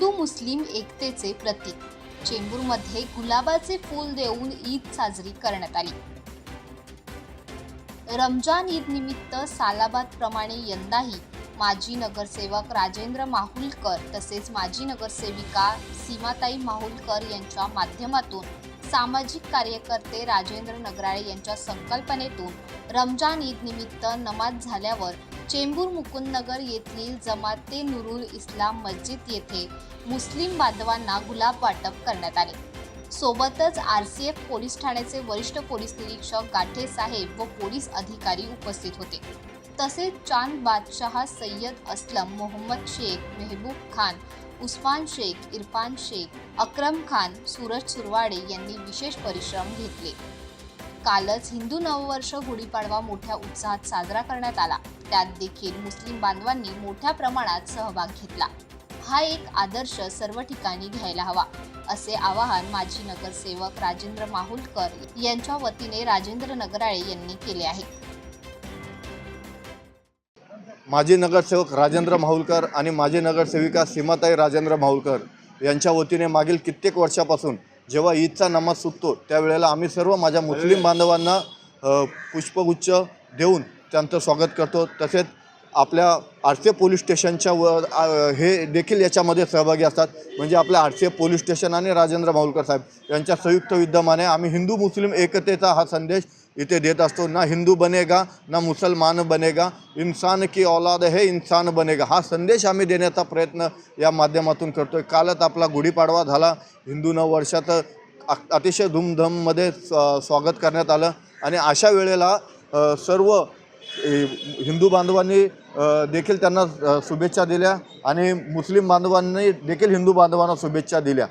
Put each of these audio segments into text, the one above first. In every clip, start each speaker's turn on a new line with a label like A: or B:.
A: हिंदू मुस्लिम एकतेचे प्रतीक. चेंबूरमध्ये गुलाबाचे फूल देऊन ईद साजरी करण्यात आली. रमजान ईद निमित्त सालाबाद प्रमाणे यंदाही माजी नगरसेवक राजेंद्र माहुलकर तसेच माजी नगरसेविका सीमाताई माहुलकर यांच्या माध्यमातून सामाजिक कार्यकर्ते राजेंद्र नगराळे यांच्या संकल्पनेतून रमजान ईद निमित्त नमाज झाल्यावर चेंबूर मुकुंदनगर येथील जमाते नुरुल इस्लाम मस्जिद येथे मुस्लिम बांधवांना गुलाब वाटप करण्यात आले. सोबतच आर सी एफ पोलीस ठाण्याचे वरिष्ठ पोलीस निरीक्षक गाठे साहेब व पोलीस अधिकारी उपस्थित होते. तसेच चांद बादशाह सय्यद असलम मोहम्मद शेख मेहबूब खान उस्मान शेख इरफान शेख अक्रम खान सूरज सुरवाडे यांनी विशेष परिश्रम घेतले. कालच हिंदू नववर्ष गुढीपाडवा मोठ्या उत्साहात साजरा करण्यात आला. त्यात देखील मुस्लिम बांधवांनी मोठ्या प्रमाणात सहभाग घेतला. हा एक आदर्श सर्व ठिकाणी घ्यायला हवा असे आवाहन माजी नगरसेवक राजेंद्र माहुलकर यांच्या वतीने राजेंद्र नगराळे यांनी केले आहे.
B: माजी नगरसेवक राजेंद्र माहुलकर आणि माजी नगरसेविका सीमाताई राजेंद्र माहुलकर यांच्या वतीने मागील कित्येक वर्षापासून जेव्हा ईदचा नमाज सुटतो त्यावेळेला आम्ही सर्व माझ्या मुस्लिम बांधवांना पुष्पगुच्छ देऊन त्यांचं स्वागत करतो. तसेच आपल्या आरसे पोलीस स्टेशनच्या व हे देखील याच्यामध्ये सहभागी असतात. म्हणजे आपल्या आरसे पोलीस स्टेशन आणि राजेंद्र माहुलकर साहेब यांच्या संयुक्त विद्यमाने आम्ही हिंदू मुस्लिम एकतेचा हा संदेश इथे देत असतो ना हिंदू बनेगा ना मुसलमान बनेगा इन्सान की औलाद है इन्सान बनेगा। हा संदेश आम्ही देण्याचा प्रयत्न या माध्यमातून करतो आहे कालच आपला गुढीपाडवा झाला. हिंदू नववर्षात अतिशय धूमधाममध्ये स्वागत करण्यात आलं. आणि अशा वेळेला सर्व हिंदू बांधवांनी देखील त्यांना शुभेच्छा दिल्या आणि मुस्लिम बांधवांनी देखील हिंदू बांधवांना शुभेच्छा दिल्या.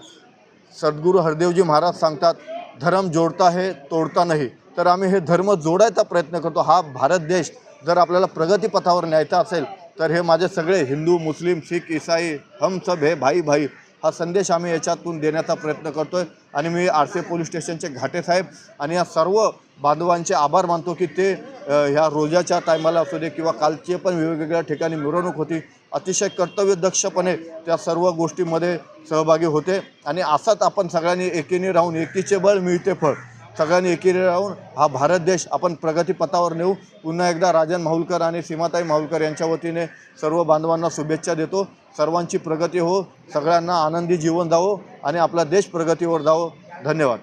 B: सद्गुरू हरदेवजी महाराज सांगतात धर्म जोडता हे तोडता नाही. तर आम्ही हे धर्म जोडायचा प्रयत्न करतो. हा भारत देश जर आपल्याला प्रगतीपथावर न्यायचा असेल तर हे माझे सगळे हिंदू मुस्लिम शीख इसाई हम सब हे भाई भाई हा संदेश आम्ही याच्यातून देण्याचा प्रयत्न करतो आहे आणि मी आरसे पोलीस स्टेशनचे घाटे साहेब आणि या सर्व बांधवांचे आभार मानतो की ते ह्या रोजाच्या टायमाला असू दे किंवा कालचे पण वेगवेगळ्या ठिकाणी मिरवणूक होती. अतिशय कर्तव्यदक्षपणे त्या सर्व गोष्टीमध्ये सहभागी होते. आणि असाच आपण सगळ्यांनी एकीने राहून एकीचे बळ मिळते फळ. सगळ्यांनी एकीने राहून हा भारत देश आपण प्रगतीपथावर नेऊ. पुन्हा एकदा राजन माहुलकर आणि सीमाताई माहुलकर यांच्या वतीने सर्व बांधवांना शुभेच्छा देतो. सर्वांची प्रगती हो सगळ्यांना आनंदी जीवन जावो आणि आपला देश प्रगतीवर जावो. धन्यवाद.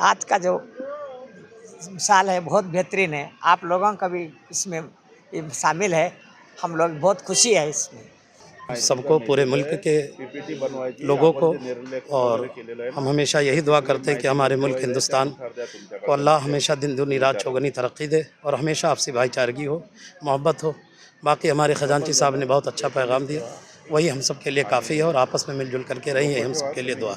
C: आज का जो साल है बहुत बेहतरीन है. आप लोगों का भी इसमें सामील शामिल है. हम लोग बहुत खुशी है इसमें।
D: सबको पूरे मुल्क के लोगों को और हम हमेशा यही दुआ करते हैं कि हमारे मुल्क हिंदुस्तान को अल्लाह हमेशा दिन दुनी रात चौगनी तरक्की दे और हमेशा आपसी भाईचारगी हो मोहब्बत हो। बाकी हमारे ख़जानची साहब ने बहुत अच्छा पैगाम दिया। वही हम सब के लिए काफ़ी है और आपस में मिलजुल करके रही है हम सब के लिए दुआ।